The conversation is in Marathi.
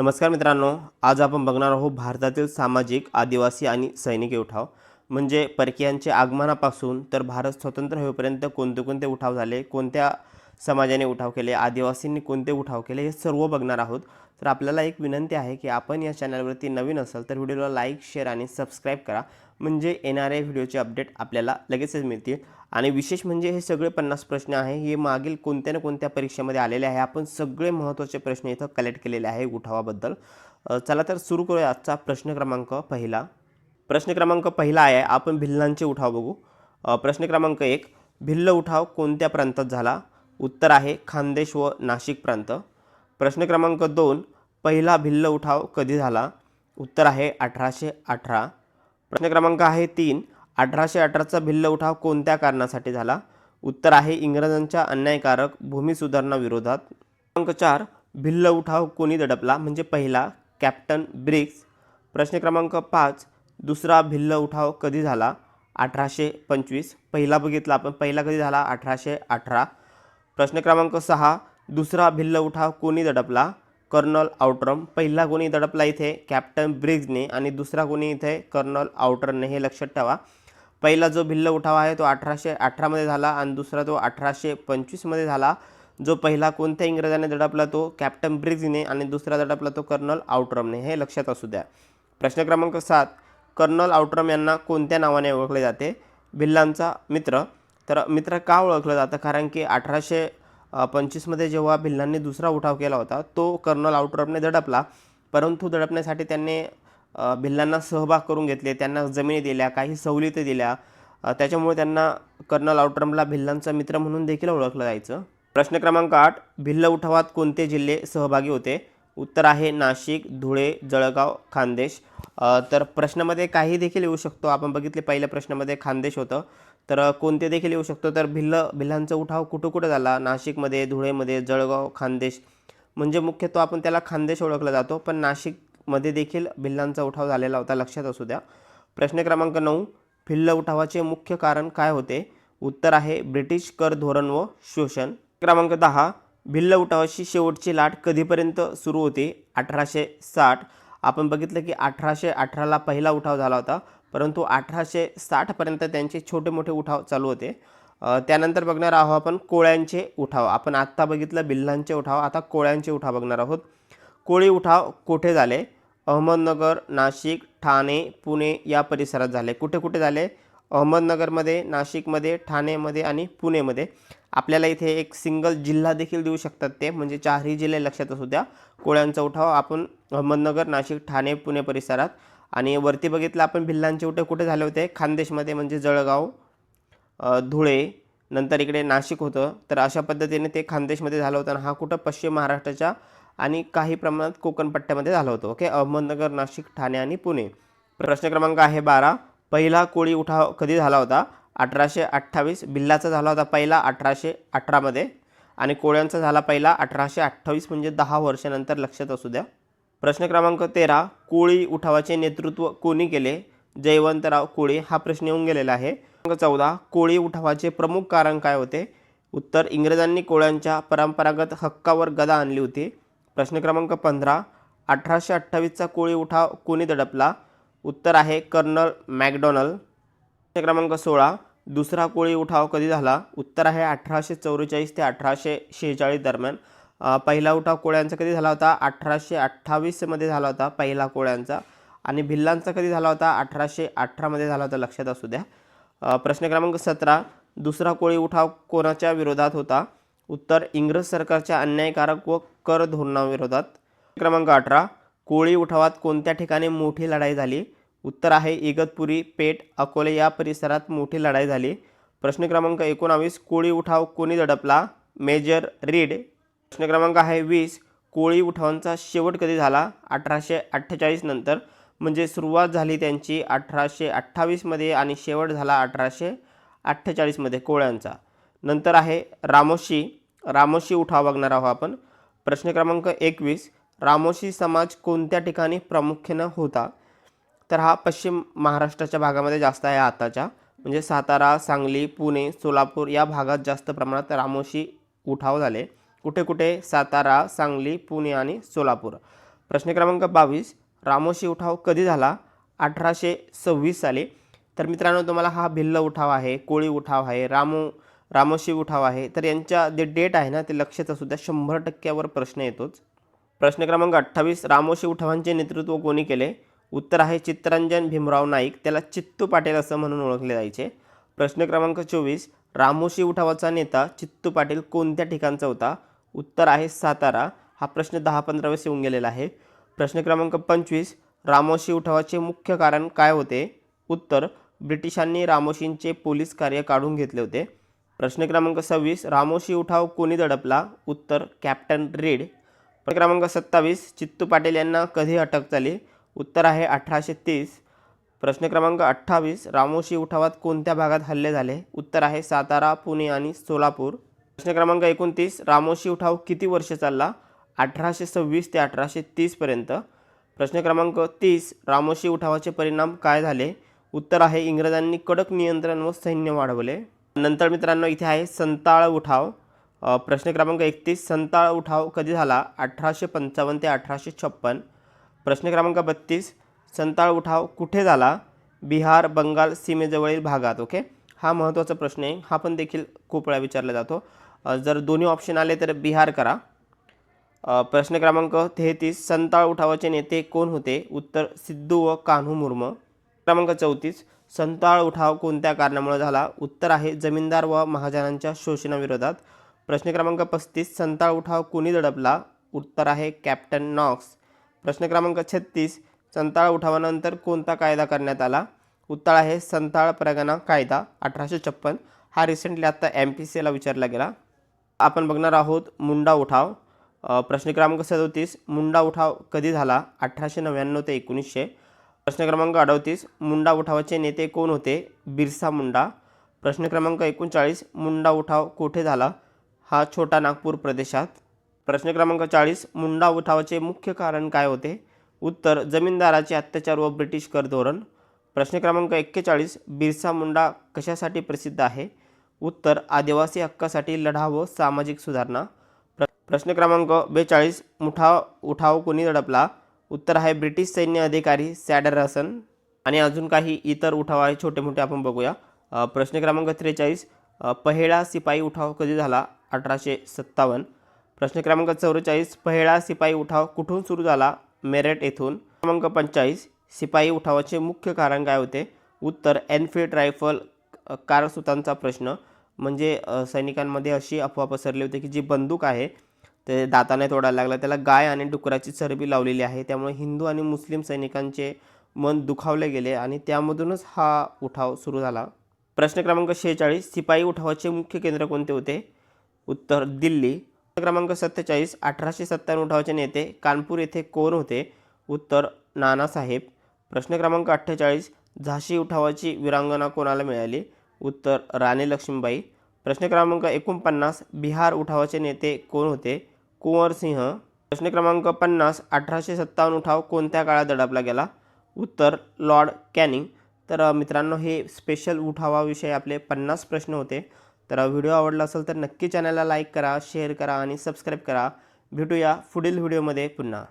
नमस्कार मित्रांनो आज आपण बघणार आहोत भारतातील सामाजिक आदिवासी आणि सैनिकी उठाव. म्हणजे परकीयांचे आगमनापासून तर भारत स्वतंत्र होईपर्यंत कोणते कोणते उठाव झाले? कोणत्या समाजाने उठाव केले आदिवासींनी कोणते उठाव केले हे सर्व बघणार आहोत. तर आपल्याला एक विनंती आहे की आपण या चॅनलवरती नवीन असाल तर व्हिडिओला लाईक शेअर आणि सबस्क्राईब करा. म्हणजे येणाऱ्या व्हिडिओचे अपडेट आपल्याला लगेचच मिळतील. आणि विशेष म्हणजे हे सगळे पन्नास प्रश्न आहे हे मागील कोणत्या ना कोणत्या परीक्षेमध्ये आलेले आहे आपण सगळे महत्त्वाचे प्रश्न इथं कलेक्ट केलेले आहे उठावाबद्दल. चला तर सुरू करूया आजचा प्रश्न क्रमांक पहिला. प्रश्न क्रमांक पहिला आहे आपण भिल्लांचे उठाव बघू. प्रश्न क्रमांक एक भिल्ल उठाव कोणत्या प्रांतात झाला? उत्तर आहे खानदेश व नाशिक प्रांत. प्रश्न क्रमांक दोन पहिला भिल्ल उठाव कधी झाला? उत्तर आहे अठराशे अठरा. प्रश्न क्रमांक आहे तीन अठराशे अठराचा भिल्ल उठाव कोणत्या कारणासाठी झाला? उत्तर आहे इंग्रजांच्या अन्यायकारक भूमी सुधारणा विरोधात. क्रमांक चार भिल्ल उठाव कोणी दडपला? म्हणजे पहिला कॅप्टन ब्रिक्स. प्रश्न क्रमांक पाच दुसरा भिल्ल उठाव कधी झाला? अठराशे पंचवीस. पहिला बघितला आपण पहिला कधी झाला? अठराशे अठरा. प्रश्न क्रमांक सहा दुसरा भिल्ल उठाव कोणी दडपला? कर्नल आउटरम पहिला कोणी दडपला इथे? कॅप्टन ब्रिग्जने आणि दुसरा कोणी इथे? कर्नल आउटरने हे लक्षात ठेवा. पहिला जो भिल्ल उठाव आहे तो अठराशे अठरामध्ये झाला आणि दुसरा तो अठराशे पंचवीसमध्ये झाला. जो पहिला कोणत्या इंग्रजाने दडपला तो? कॅप्टन ब्रिग्जने आणि दुसरा दडपला तो कर्नल आउटरमने हे लक्षात असू द्या. प्रश्न क्रमांक सात कर्नल आउटरम यांना कोणत्या नावाने ओळखले जाते? भिल्लांचा मित्र तर मित्र का ओळखलं जातं? कारण की अठराशे पंचवीसमध्ये जेव्हा भिल्लांनी दुसरा उठाव केला होता तो कर्नल आउटरमने दडपला. परंतु दडपण्यासाठी त्यांनी भिल्लांना सहभाग करून घेतले त्यांना जमिनी दिल्या काही सवलती दिल्या. त्याच्यामुळे त्यांना कर्नल आउटरमला भिल्लांचा मित्र म्हणून देखील ओळखलं जायचं. प्रश्न क्रमांक आठ भिल्ल उठावात कोणते जिल्हे सहभागी होते? उत्तर आहे नाशिक धुळे जळगाव खानदेश. तर प्रश्नामध्ये काही देखील येऊ शकतो. आपण बघितले पहिल्या प्रश्नामध्ये खानदेश होतं. तर कोणते देखील येऊ शकतो? तर भिल्ल भिल्लांचा उठाव कुठं कुठं झाला? नाशिकमध्ये धुळेमध्ये जळगाव खानदेश. म्हणजे मुख्यत्वे आपण त्याला खानदेश ओळखला जातो पण नाशिकमध्ये देखील भिल्लांचा उठाव झालेला होता लक्षात असू द्या. प्रश्न क्रमांक नऊ. भिल्ल उठावाचे मुख्य कारण काय होते? उत्तर आहे ब्रिटिश कर धोरण व शोषण. क्रमांक दहा. भिल्ल उठावाची शेवटची लाट कधीपर्यंत सुरू होती? अठराशे साठ. आपण बघितलं की अठराशे अठराला पहिला उठाव झाला होता. परंतु अठराशे साठपर्यंत त्यांचे छोटे मोठे उठाव चालू होते. त्यानंतर बघणार आहोत आपण कोळ्यांचे उठाव. आपण आत्ता बघितलं बिल्लांचे उठाव. आता कोळ्यांचे उठाव बघणार आहोत. कोळी उठाव कुठे झाले? अहमदनगर नाशिक ठाणे पुणे या परिसरात झाले. कुठे कुठे झाले? अहमदनगरमध्ये नाशिकमध्ये ठाणेमध्ये आणि पुणेमध्ये. आपल्याला इथे एक सिंगल जिल्हा देखील देऊ शकतात ते. म्हणजे चारही जिल्हे लक्षात असू द्या. कोळ्यांचा उठाव आपण अहमदनगर नाशिक ठाणे पुणे परिसरात आणि वरती बघितलं आपण भिल्लांचे उठे कुठे झाले होते? खानदेशमध्ये म्हणजे जळगाव धुळे नंतर इकडे नाशिक होतं. तर अशा पद्धतीने ते खानदेशमध्ये झालं होतं आणि हा कुठं? पश्चिम महाराष्ट्राच्या आणि काही प्रमाणात कोकण पट्ट्यामध्ये झालं होतं. ओके? अहमदनगर नाशिक ठाणे आणि पुणे. प्रश्न क्रमांक आहे बारा. पहिला कोळी उठाव कधी झाला होता? अठराशे अठ्ठावीस. बिल्लाचा झाला होता पहिला अठराशे अठरामध्ये आणि कोळ्यांचा झाला पहिला अठराशे अठ्ठावीस म्हणजे दहा वर्षानंतर. लक्षात असू द्या. प्रश्न क्रमांक तेरा कोळी उठावाचे नेतृत्व कोणी केले? जयवंतराव कोळी हा प्रश्न येऊन गेलेला आहे. क्रमांक चौदा कोळी उठावाचे प्रमुख कारण काय होते? उत्तर इंग्रजांनी कोळ्यांच्या परंपरागत हक्कावर गदा आणली होती. प्रश्न क्रमांक पंधरा अठराशे अठ्ठावीसचा कोळी उठाव कोणी दडपला? उत्तर आहे कर्नल मॅकडॉनल. प्रश्न क्रमांक सोळा दुसरा कोळी उठाव कधी झाला? उत्तर आहे अठराशे चौवेचाळीस ते अठराशे शेहेचाळीस दरम्यान. पहिला उठाव कोळ्यांचा कधी झाला होता? अठराशे अठ्ठावीसमध्ये झाला होता पहिला कोळ्यांचा. आणि भिल्लांचा कधी झाला होता? अठराशे अठरामध्ये झाला होता लक्षात असू द्या. प्रश्न क्रमांक सतरा. दुसरा कोळी उठाव कोणाच्या विरोधात होता? उत्तर इंग्रज सरकारच्या अन्यायकारक व कर धोरणाविरोधात. क्रमांक अठरा. कोळी उठावात कोणत्या ठिकाणी मोठी लढाई झाली? उत्तर आहे इगतपुरी पेठ अकोले या परिसरात मोठी लढाई झाली. प्रश्न क्रमांक एकोणावीस. कोळी उठाव कोणी दडपला? मेजर रीड प्रश्न क्रमांक आहे वीस. कोळी उठावांचा शेवट कधी झाला? अठराशे अठ्ठेचाळीस नंतर. म्हणजे सुरुवात झाली त्यांची अठराशे अठ्ठावीसमध्ये आणि शेवट झाला अठराशे अठ्ठेचाळीसमध्ये कोळ्यांचा. नंतर आहे रामोशी. रामोशी उठाव बघणार आहोत आपण. प्रश्न क्रमांक एकवीस. रामोशी समाज कोणत्या ठिकाणी प्रामुख्यानं होता? तर हा पश्चिम महाराष्ट्राच्या भागामध्ये जास्त आहे आताच्या. म्हणजे सातारा सांगली पुणे सोलापूर या भागात जास्त प्रमाणात रामोशी उठाव झाले. कुठे कुठे? सातारा सांगली पुणे आणि सोलापूर. प्रश्न क्रमांक बावीस. रामोशी उठाव कधी झाला? अठराशे सव्वीस साली. तर मित्रांनो तुम्हाला हा भिल्ल उठाव आहे कोळी उठाव आहे रामो रामोशी उठाव आहे. तर यांच्या जे डेट आहे ना ते लक्षात असू द्या शंभर टक्क्यावर प्रश्न येतोच. प्रश्न क्रमांक अठ्ठावीस. रामोशी उठावांचे नेतृत्व कोणी केले? उत्तर आहे चित्तरंजन भीमराव नाईक. त्याला चित्तू पाटील असं म्हणून ओळखले जायचे. प्रश्न क्रमांक चोवीस. रामोशी उठावाचा नेता चित्तू पाटील कोणत्या ठिकाणचा होता? उत्तर आहे सातारा. हा प्रश्न दहा पंधरा वेळेस येऊन गेलेला आहे. प्रश्न क्रमांक पंचवीस रामोशी उठावाचे मुख्य कारण काय होते? उत्तर ब्रिटिशांनी रामोशींचे पोलीस कार्य काढून घेतले होते. प्रश्न क्रमांक सव्वीस रामोशी उठाव कोणी दडपला? उत्तर कॅप्टन रेड. प्रश्न क्रमांक सत्तावीस चित्तू पाटील यांना कधी अटक झाली? उत्तर आहे अठराशे तीस. प्रश्न क्रमांक अठ्ठावीस रामोशी उठावात कोणत्या भागात हल्ले झाले? उत्तर आहे सातारा पुणे आणि सोलापूर. प्रश्न क्रमांक एकोणतीस रामोशी उठाव किती वर्ष चालला? अठराशे सव्वीस ते अठराशे तीसपर्यंत प्रश्न क्रमांक तीस रामोशी उठावाचे परिणाम काय झाले? उत्तर आहे इंग्रजांनी कडक नियंत्रण व सैन्य वाढवले. नंतर मित्रांनो इथे आहे संताळ उठाव. प्रश्न क्रमांक एकतीस संताळ उठाव कधी झाला? अठराशे पंचावन्न ते अठराशे छप्पन. प्रश्न क्रमांक बत्तीस संताळ उठाव कुठे झाला? बिहार बंगाल सीमेजवळील भागात ओके? हा महत्त्वाचा प्रश्न आहे. हा पण देखील खूप वेळा विचारला जातो. जर दोन्ही ऑप्शन आले तर बिहार करा. प्रश्न क्रमांक तेहतीस संताळ उठावाचे नेते कोण होते? उत्तर सिद्धू व कान्हू मुर्म. क्रमांक चौतीस संताळ उठाव कोणत्या कारणामुळे झाला? उत्तर आहे जमीनदार व महाजनांच्या शोषणाविरोधात. प्रश्न क्रमांक पस्तीस संताळ उठाव कोणी दडपला? उत्तर आहे कॅप्टन नॉक्स. प्रश्न क्रमांक छत्तीस संताळ उठावानंतर कोणता कायदा करण्यात आला? उत्तर आहे संताळ परगणा कायदा अठराशे छप्पन. हा रिसेंटली आत्ता एम पी सीला विचारला गेला. आपण बघणार आहोत मुंडा उठाव. प्रश्न क्रमांक सदोतीस मुंडा उठाव कधी झाला? अठराशे नव्याण्णव ते एकोणीसशे. प्रश्न क्रमांक अडतीस मुंडा उठावाचे नेते कोण होते? बिरसा मुंडा. प्रश्न क्रमांक एकोणचाळीस मुंडा उठाव कोठे झाला? हा छोटा नागपूर प्रदेशात. प्रश्न क्रमांक चाळीस मुंडा उठावाचे मुख्य कारण काय होते? उत्तर जमीनदाराचे अत्याचार व ब्रिटिश कर धोरण. प्रश्न क्रमांक एक्केचाळीस बिरसा मुंडा कशासाठी प्रसिद्ध आहे? उत्तर आदिवासी हक्कासाठी लढावं सामाजिक सुधारणा. प्र प्रश्न क्रमांक बेचाळीस मुठा उठाव कोणी दडपला? उत्तर आहे ब्रिटिश सैन्य अधिकारी सॅडरसन आणि अजून काही इतर उठाव आहे छोटे मोठे आपण बघूया. प्रश्न क्रमांक त्रेचाळीस पहेळा सिपाई शिपाई उठाव कधी झाला? अठराशे सत्तावन्न. प्रश्न क्रमांक चौवेचाळीस पहेळा शिपाई उठाव कुठून सुरू झाला? मेरठ येथून. क्रमांक पंचेचाळीस शिपाई उठावाचे मुख्य कारण काय होते? उत्तर एनफिल्ड रायफल कारसुतांचा प्रश्न. म्हणजे सैनिकांमध्ये अशी अफवा पसरली होती की जी बंदूक आहे ते दाताने तोडायला लागला. त्याला गाय आणि डुकराची चरबी लावलेली आहे. त्यामुळे हिंदू आणि मुस्लिम सैनिकांचे मन दुखावले गेले आणि त्यामधूनच हा उठाव सुरू झाला. प्रश्न क्रमांक शेहेचाळीस सिपाई उठावाचे मुख्य केंद्र कोणते होते? उत्तर दिल्ली. प्रश्न क्रमांक सत्तेचाळीस अठराशे सत्त्याण्णव उठावाचे नेते कानपूर येथे कोण होते? उत्तर नानासाहेब. प्रश्न क्रमांक अठ्ठेचाळीस झाशी उठावाची विरांगना कोणाला मिळाली? उत्तर राणी लक्ष्मीबाई. प्रश्न क्रमांक एकोणपन्नास बिहार उठावाचे नेते कोण होते? कुंवर सिंह. प्रश्न क्रमांक पन्नास अठराशे सत्तावन्न उठाव कोणत्या काळात दडपला गेला? उत्तर लॉर्ड कॅनिंग. तर मित्रांनो हे स्पेशल उठावाविषयी आपले पन्नास प्रश्न होते. तर व्हिडिओ आवडला असेल तर नक्की चॅनलला लाईक करा शेअर करा आणि सबस्क्राईब करा. भेटूया पुढील व्हिडिओमध्ये पुन्हा.